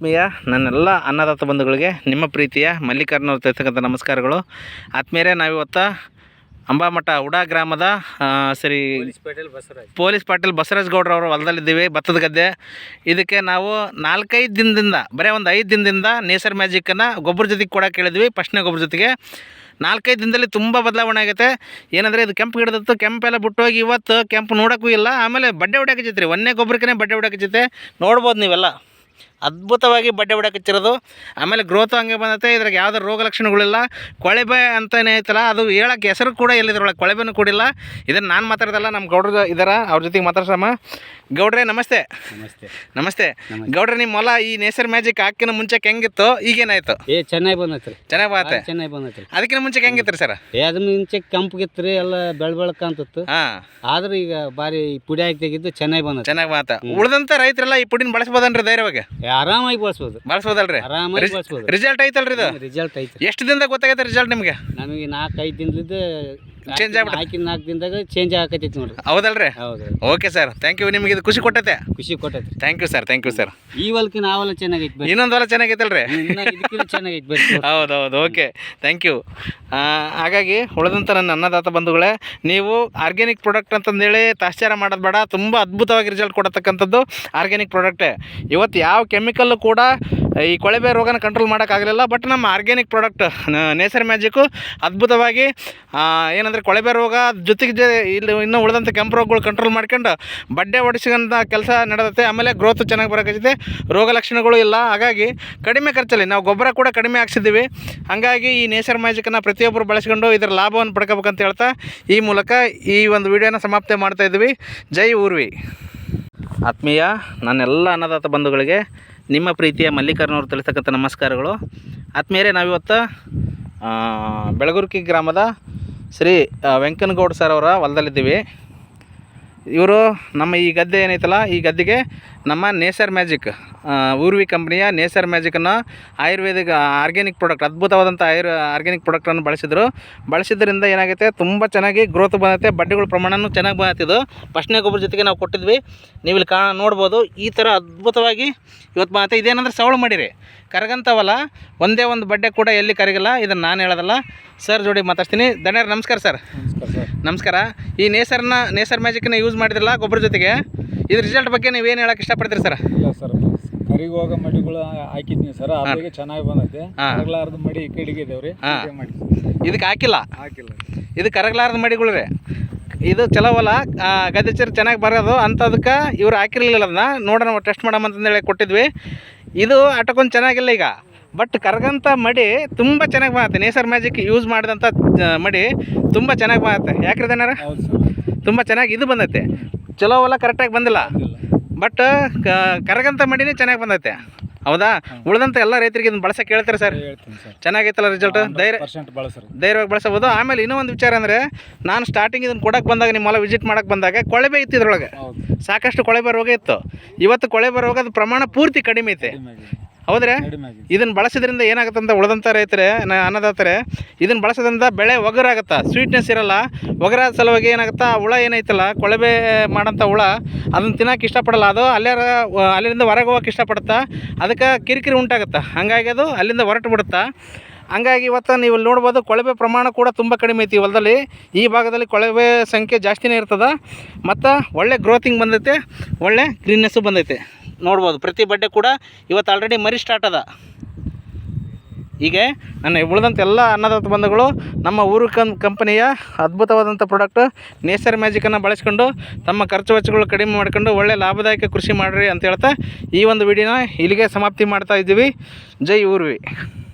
ಆತ್ಮೀಯ ನನ್ನೆಲ್ಲ ಅನ್ನದಾತ ಬಂಧುಗಳಿಗೆ ನಿಮ್ಮ ಪ್ರೀತಿಯ ಮಲ್ಲಿಕಾರ್ಜುನ ತರ್ತಕ್ಕಂಥ ನಮಸ್ಕಾರಗಳು. ಆತ್ಮೀಯರೇ ನಾವಿವತ್ತು ಅಂಬಾಮಠ ಉಡಾ ಗ್ರಾಮದ ಸರಿ ಪೊಲೀಸ್ ಪಾಟೀಲ್ ಬಸವರಾಜ್. ಗೌಡ್ರ ಅವರು ಹೊಲದಲ್ಲಿದ್ದೀವಿ ಭತ್ತದ ಗದ್ದೆ. ಇದಕ್ಕೆ ನಾವು ನಾಲ್ಕೈದು ದಿನದಿಂದ ಬರೀ ಒಂದು ಐದು ದಿನದಿಂದ ನೇಸರ್ ಮ್ಯಾಜಿಕ್ಕನ್ನು ಗೊಬ್ಬರ ಜೊತೆಗೆ ಕೊಡೋಕೆ ಕೇಳಿದ್ವಿ ಫಸ್ಟ್ನೇ ಗೊಬ್ಬರ ಜೊತೆಗೆ. ನಾಲ್ಕೈದು ದಿನದಲ್ಲಿ ತುಂಬ ಬದಲಾವಣೆ ಆಗೈತೆ. ಏನಂದರೆ ಇದು ಕೆಂಪು ಗಿಡದತ್ತು ಕೆಂಪೆಲ್ಲ ಬಿಟ್ಟೋಗಿ ಇವತ್ತು ಕೆಂಪು ನೋಡೋಕ್ಕೂ ಇಲ್ಲ ಆಮೇಲೆ ಬಡ್ಡೆ ಹೊಡ್ಯಾಕೆ ರೀ ಒಂದೇ ಗೊಬ್ಬರಕ್ಕೇ ಬಡ್ಡೆ ಹೊಡ್ಯಾಕೆ ಹಚ್ಚೈತೆ ನೋಡ್ಬೋದು ನೀವೆಲ್ಲ. ಅದ್ಭುತವಾಗಿ ಬಡ್ಡೆ ಹೊಡ್ಯಾಕೆ ಹಚ್ಚಿರೋದು. ಆಮೇಲೆ ಗ್ರೋತ್ ಹಂಗೆ ಬಂದೈತೆ ಇದ್ರಾಗ ಯಾವುದೇ ರೋಗ ಲಕ್ಷಣಗಳಿಲ್ಲ. ಕೊಳೆಬೆ ಅಂತಲೇ ಐತಲ್ಲ ಅದು ಹೇಳಕ್ಕೆ ಹೆಸರು ಕೂಡ ಎಲ್ಲಿದ್ರೊಳಗೆ ಕೊಳೆಬೆನೂ ಕೂಡಿಲ್ಲ ಇದನ್ನು ನಾನು ಮಾತಾಡ್ದಲ್ಲ ನಮ್ಮ ಗೌಡ್ರು ಇದಾರ ಅವ್ರ ಜೊತೆಗೆ ಮಾತಾಡ್ಸಮ್ಮ. ಗೌಡ್ರೆ ನಮಸ್ತೆ. ನಮಸ್ತೆ. ನಮಸ್ತೆ. ಗೌಡ್ರೆ ನಿಮ್ಮ ಹೊಲ ಈ ನೇಸರ್ ಮ್ಯಾಜಿಕ್ ಹಾಕಿನ ಮುಂಚೆಗೆ ಹೆಂಗಿತ್ತು? ಈಗೇನಾಯ್ತು? ಏ ಚೆನ್ನಾಗಿ ಬಂದೈತ್ರಿ. ಚೆನ್ನಾಗಿ ಬಂದ ಚೆನ್ನಾಗಿ ಬಂದೈತ್ರಿ. ಅದಕ್ಕಿಂತ ಮುಂಚೆಗೆ ಹೆಂಗಿತ್ತು ಸರ್? ಏ ಅದನ್ನ ಮುಂಚೆ ರೀ ಎಲ್ಲ ಬೆಳ ಬೆಳಕಂತಿತ್ತು ಹಾಂ. ಆದ್ರೆ ಈಗ ಬಾರಿ ಪುಡಿ ಹಾಕಿ ತೆಗಿದ್ದು ಚೆನ್ನಾಗಿ ಬಂದ ಚೆನ್ನಾಗಿ ಮಾತ ಉಳ್ದಂತ ರೈತರೆಲ್ಲ ಈ ಪುಡಿನ ಬಳಸ್ಬೋದನ್ರಿ ಧೈರ್ಯವಾಗಿ? ಆರಾಮಾಗಿ ಬಳಸ್ಬೋದು. ಬಳಸ್ಬೋದಲ್ರಿ? ಆರಾಮಾಗಿ ಬಳಸ್ಬೋದು. ರಿಸಲ್ಟ್ ಐತಲ್ರಿ ಇದು? ರಿಸಲ್ಟ್ ಐತಿ ಎಷ್ಟು ದಿನದಾಗ ಗೊತ್ತಾಗೈತೆ ರಿಸಲ್ಟ್ ನಿಮಗೆ? ನಮಗೆ ನಾಲ್ಕು ಐದು ದಿನದಿಂದ Change ಆಗ್ಬಿಡುತ್ತೆ. ಹಾಕಿದ ನಾಲ್ಕು ದಿನದಾಗ ಚೇಂಜ್ ಆಗಕತ್ತೈತಿ ನೋಡ್ರಿ. ಹೌದಲ್ರಿ? ಹೌದು ಓಕೆ ಸರ್ ಥ್ಯಾಂಕ್ ಯು ನಿಮಗೆ ಇದು ಖುಷಿ ಕೊಟ್ಟೈತೆ? ಖುಷಿ ಕೊಟ್ಟೈತೆ thank you sir thank you sir ಈ ಹೊಲಕ್ಕೆ ನಾವೆಲ್ಲ ಚೆನ್ನಾಗೈತಿ ಬರ್ರಿ. ಇನ್ನೊಂದು ಹೊಲ ಚೆನ್ನಾಗೈತಲ್ರಿ? ಇನ್ನ ಇದಕ್ಕಿಂತ ಚೆನ್ನಾಗೈತಿ ಬರ್ರಿ ಹೌದು ಹೌದು ಓಕೆ ಥ್ಯಾಂಕ್ ಯು ಹಾಗಾಗಿ ಉಳಿದಂಥ ನನ್ನ ಅನ್ನದಾತ ಬಂಧುಗಳೇ ನೀವು ಆರ್ಗ್ಯಾನಿಕ್ ಪ್ರಾಡಕ್ಟ್ ಅಂತಂದೇಳಿ ತಾಶ್ಚಾರ ಮಾಡೋದು ಬೇಡ. ತುಂಬ ಅದ್ಭುತವಾಗಿ ರಿಸಲ್ಟ್ ಕೊಡತಕ್ಕಂಥದ್ದು ಆರ್ಗ್ಯಾನಿಕ್ ಪ್ರಾಡಕ್ಟೇ ಇವತ್ತು ಯಾವ ಕೆಮಿಕಲ್ಲು ಕೂಡ ಈ ಕೊಳೆಬೆ ರೋಗನ ಕಂಟ್ರೋಲ್ ಮಾಡೋಕ್ಕಾಗಲಿಲ್ಲ ಬಟ್ ನಮ್ಮ ಆರ್ಗ್ಯಾನಿಕ್ ಪ್ರಾಡಕ್ಟ್ ನೇಸರ್ ಮ್ಯಾಜಿಕ್ಕು ಅದ್ಭುತವಾಗಿ ಆ, ಏನಂದರೆ ಕೊಳೆಬೆ ರೋಗ ಜೊತೆಗೆ ಜೆ ಇಲ್ಲಿ ಇನ್ನೂ ಉಳಿದಂಥ ಕೆಂಪು ರೋಗಗಳು ಕಂಟ್ರೋಲ್ ಮಾಡ್ಕೊಂಡು ಬಡ್ಡೆ ಹೊಡಿಸ್ಕೊಂತ ಕೆಲಸ ನಡೆದತ್ತೆ ಆಮೇಲೆ ಗ್ರೋತ್ ಚೆನ್ನಾಗಿ ಬರೋಕೈತೆ ರೋಗ ಲಕ್ಷಣಗಳು ಇಲ್ಲ. ಹಾಗಾಗಿ ಕಡಿಮೆ ಖರ್ಚಲ್ಲಿ, ನಾವು ಗೊಬ್ಬರ ಕೂಡ ಕಡಿಮೆ ಹಾಕ್ಸಿದ್ದೀವಿ. ಹಾಗಾಗಿ ಈ ನೇಸರ್ ಮ್ಯಾಜಿಕನ್ನು ಪ್ರತಿಯೊಬ್ಬರು ಬಳಸ್ಕೊಂಡು ಇದರ ಲಾಭವನ್ನು ಪಡ್ಕೋಬೇಕಂತ ಹೇಳ್ತಾ ಈ ಮೂಲಕ ಈ ಒಂದು ವಿಡಿಯೋನ ಸಮಾಪ್ತಿ ಮಾಡ್ತಾ ಇದ್ವಿ ಜೈ ಊರ್ವಿ. ಆತ್ಮೀಯ, ನನ್ನೆಲ್ಲ ಅನ್ನದಾತ ಬಂಧುಗಳಿಗೆ ನಿಮ್ಮ ಪ್ರೀತಿಯ ಮಲ್ಲಿಕಾರ್ನವ್ರು ತಿಳಿಸ್ತಕ್ಕಂಥ ನಮಸ್ಕಾರಗಳು. ಆತ್ಮೀಯರೇ, ನಾವಿವತ್ತು ಬೆಳಗುರ್ಕಿ ಗ್ರಾಮದ ಶ್ರೀ ವೆಂಕನಗೌಡ ಸರ್ ಅವರ ಹೊಲದಲ್ಲಿದ್ದೀವಿ. ಇವರು ನಮ್ಮ ಈ ಗದ್ದೆ ಏನೈತಲ್ಲ, ಈ ಗದ್ದೆಗೆ ನಮ್ಮ ನೇಸರ್ ಮ್ಯಾಜಿಕ್ ಊರ್ವಿ ಕಂಪ್ನಿಯ ನೇಸರ್ ಮ್ಯಾಜಿಕನ್ನು ಆಯುರ್ವೇದಿಕ್ ಆರ್ಗ್ಯಾನಿಕ್ ಪ್ರಾಡಕ್ಟ್ ಅದ್ಭುತವಾದಂಥ ಆಯುರ್ ಆರ್ಗ್ಯಾನಿಕ್ ಪ್ರಾಡಕ್ಟನ್ನು ಬಳಸಿದ್ರು. ಬಳಸಿದ್ರಿಂದ ಏನಾಗುತ್ತೆ ತುಂಬ ಚೆನ್ನಾಗಿ ಗ್ರೋತ್ ಬಂದೈತೆ, ಬಡ್ಡಿಗಳ ಪ್ರಮಾಣನೂ ಚೆನ್ನಾಗಿ ಬಂದೈತಿದು ಫಸ್ಟ್ನೇ ಗೊಬ್ಬರ ಜೊತೆಗೆ ನಾವು ಕೊಟ್ಟಿದ್ವಿ. ನೀವು ಇಲ್ಲಿ ಕಾ ನೋಡ್ಬೋದು, ಈ ಥರ ಅದ್ಭುತವಾಗಿ ಇವತ್ತು ಬಂದೈತೆ. ಇದೇನಂದ್ರೆ ಸವಳು ಮಾಡಿರಿ. ಕರಗಂತವಲ್ಲ ಒಂದೇ ಒಂದು ಬಡ್ಡೆ ಕೂಡ ಎಲ್ಲಿ ಕರಗಿಲ್ಲ ಇದನ್ನು ನಾನು ಹೇಳೋದಲ್ಲ. ಸರ್ ಜೋಡಿ ಮಾತಾಡ್ತೀನಿ. ಧನ್ಯರ ನಮಸ್ಕಾರ ಸರ್ ನಮಸ್ಕಾರ ಈ ನೇಸರ್ನ ನೇಸರ್ ಮ್ಯಾಜಿಕ್ನ ಯೂಸ್ ಮಾಡಿದ್ರಲ್ಲ ಗೊಬ್ಬರ ಜೊತೆಗೆ? ಇದ್ರ ರಿಸಲ್ಟ್ ಬಗ್ಗೆ ನೀವೇನು ಹೇಳೋಕೆ ಇಷ್ಟಪಡ್ತೀರಿ ಸರ್ ಇಲ್ಲ ಸರ್ ಕರಿಗೆ ಹೋಗೋ ಮಡಿಗಳು ಹಾಕಿದ್ನಿ ಸರ್ ಅದಕ್ಕೆ ಚೆನ್ನಾಗಿ ಬಂದೈತೆ. ಕರಗಲಾರದ ಮಡಿ ಈ ಕಡೆಗೆ ಇದಾವ್ರಿ. ಮಾಡಿ ಇದಕ್ಕೆ ಹಾಕಿಲ್ಲ? ಹಾಕಿಲ್ಲ. ಇದು ಕರಗಲಾರದ ಮಡಿಗಳು ರೀ ಇದು ಚಲೋವಲ್ಲ ಆ, ಗದ್ದೆ ಚೀರ ಚೆನ್ನಾಗಿ ಬರೋದು ಅಂಥದಕ್ಕೆ ಇವ್ರು ಹಾಕಿರಲಿಲ್ಲ ಅದನ್ನ. ನೋಡೋಣ ಟೆಸ್ಟ್ ಮಾಡಮ್ಮ ಅಂತಂದೇಳಿ ಕೊಟ್ಟಿದ್ವಿ. ಇದು ಅಟಕೊಂದು ಚೆನ್ನಾಗಿಲ್ಲ ಈಗ. ಬಟ್ ಕರಗಂಥ ಮಡಿ ತುಂಬ ಚೆನ್ನಾಗಿ ಬರುತ್ತೆ ನೇಸರ್ ಮ್ಯಾಜಿಕ್ ಯೂಸ್ ಮಾಡಿದಂಥ ಮಡಿ ತುಂಬ ಚೆನ್ನಾಗಿ ಬರುತ್ತೆ ಯಾಕ್ರಿದನಾರ ತುಂಬ ಚೆನ್ನಾಗಿ ಇದು ಬಂದೈತೆ. ಚಲೋವಲ್ಲ ಕರೆಕ್ಟಾಗಿ ಬಂದಿಲ್ಲ. ಬಟ್ ಕರಗಂತ ಮಡಿನೇ ಚೆನ್ನಾಗಿ ಬಂದೈತೆ. ಹೌದಾ? ಉಳಿದಂತ ಎಲ್ಲ ರೈತರಿಗೆ ಇದನ್ನ ಬಳಸಕ್ಕೆ ಹೇಳ್ತಾರೆ ಸರ್? ಚೆನ್ನಾಗೈತಲ್ಲ ರಿಸಲ್ಟ್ ಧೈರ್ಯ ಧೈರ್ಯವಾಗಿ ಬಳಸಬಹುದು. ಆಮೇಲೆ ಇನ್ನೂ ಒಂದು ವಿಚಾರ ಅಂದರೆ ನಾನು ಸ್ಟಾರ್ಟಿಂಗ್ ಇದನ್ನ ಕೊಡಕ್ಕೆ ಬಂದಾಗ ನಿಮ್ಮ ಹೊಲ ವಿಸಿಟ್ ಮಾಡಕ್ಕೆ ಬಂದಾಗ ಕೊಳೆಬೆ ಇತ್ತು ಇದ್ರೊಳಗೆ. ಸಾಕಷ್ಟು ಕೊಳೆಬೆ ರೋಗ ಇತ್ತು. ಇವತ್ತು ಕೊಳೆಬೆ ರೋಗದ ಪ್ರಮಾಣ ಪೂರ್ತಿ ಕಡಿಮೆ ಐತೆ. ಹೌದ್ರೆ? ಇದನ್ನ ಬಳಸೋದ್ರಿಂದ ಏನಾಗುತ್ತೆ ಅಂತ ಉಳಿದಂಥ ರೈತರೆ ಅನ್ನದಾತರೆ ಇದನ್ನು ಬಳಸೋದ್ರಿಂದ ಬೆಳೆ ಒಗರಾಗತ್ತೆ? ಸ್ವೀಟ್ನೆಸ್ ಇರಲ್ಲ. ಒಗರ ಸಲುವಾಗಿ ಏನಾಗುತ್ತಾ? ಆ ಹುಳ ಏನೈತಲ್ಲ ಕೊಳವೆ ಮಾಡೋಂಥ ಹುಳ ಅದನ್ನು ತಿನ್ನೋಕೆ ಇಷ್ಟಪಡಲ್ಲ. ಅದು ಅಲ್ಲೇ ಅಲ್ಲಿಂದ ಹೊರಗೆ ಹೋಗಕ್ಕೆ ಇಷ್ಟಪಡುತ್ತಾ? ಅದಕ್ಕೆ ಕಿರಿಕಿರಿ ಉಂಟಾಗುತ್ತೆ? ಹಾಗಾಗಿ ಅದು ಅಲ್ಲಿಂದ ಹೊರಟು ಬಿಡುತ್ತಾ? ಹಂಗಾಗಿ ಇವತ್ತು ನೀವು ಇಲ್ಲಿ ನೋಡ್ಬೋದು ಕೊಳವೆ ಪ್ರಮಾಣ ಕೂಡ ತುಂಬ ಕಡಿಮೆ ಐತಿ ಹೊಲದಲ್ಲಿ. ಈ ಭಾಗದಲ್ಲಿ ಕೊಳವೆ ಸಂಖ್ಯೆ ಜಾಸ್ತಿನೇ ಇರ್ತದೆ. ಮತ್ತು ಒಳ್ಳೆ ಗ್ರೋತಿಂಗ್ ಬಂದೈತೆ. ಒಳ್ಳೆ ಗ್ರೀನ್ನೆಸ್ಸು ಬಂದೈತೆ. ನೋಡ್ಬೋದು. ಪ್ರತಿ ಬಡ್ಡೆ ಕೂಡ ಇವತ್ತು ಆಲ್ರೆಡಿ ಮರಿ ಸ್ಟಾರ್ಟ್ ಅದ. ಹೀಗೆ ನನ್ನ ಉಳಿದಂಥ ಎಲ್ಲ ಅನ್ನದಾತ ಬಂಧುಗಳು, ನಮ್ಮ ಊರು ಕಂ ಕಂಪನಿಯ ಅದ್ಭುತವಾದಂಥ ಪ್ರಾಡಕ್ಟು ನೇಸರ್ ಮ್ಯಾಜಿಕನ್ನು ಬಳಸ್ಕೊಂಡು ತಮ್ಮ ಖರ್ಚು ವೆಚ್ಚಗಳು ಕಡಿಮೆ ಮಾಡ್ಕೊಂಡು ಒಳ್ಳೆ ಲಾಭದಾಯಕ ಕೃಷಿ ಮಾಡಿರಿ ಅಂತ ಹೇಳ್ತಾ ಈ ಒಂದು ವಿಡಿಯೋನ ಇಲ್ಲಿಗೆ ಸಮಾಪ್ತಿ ಮಾಡ್ತಾ ಇದ್ದೀವಿ. ಜೈ ಊರ್ವಿ.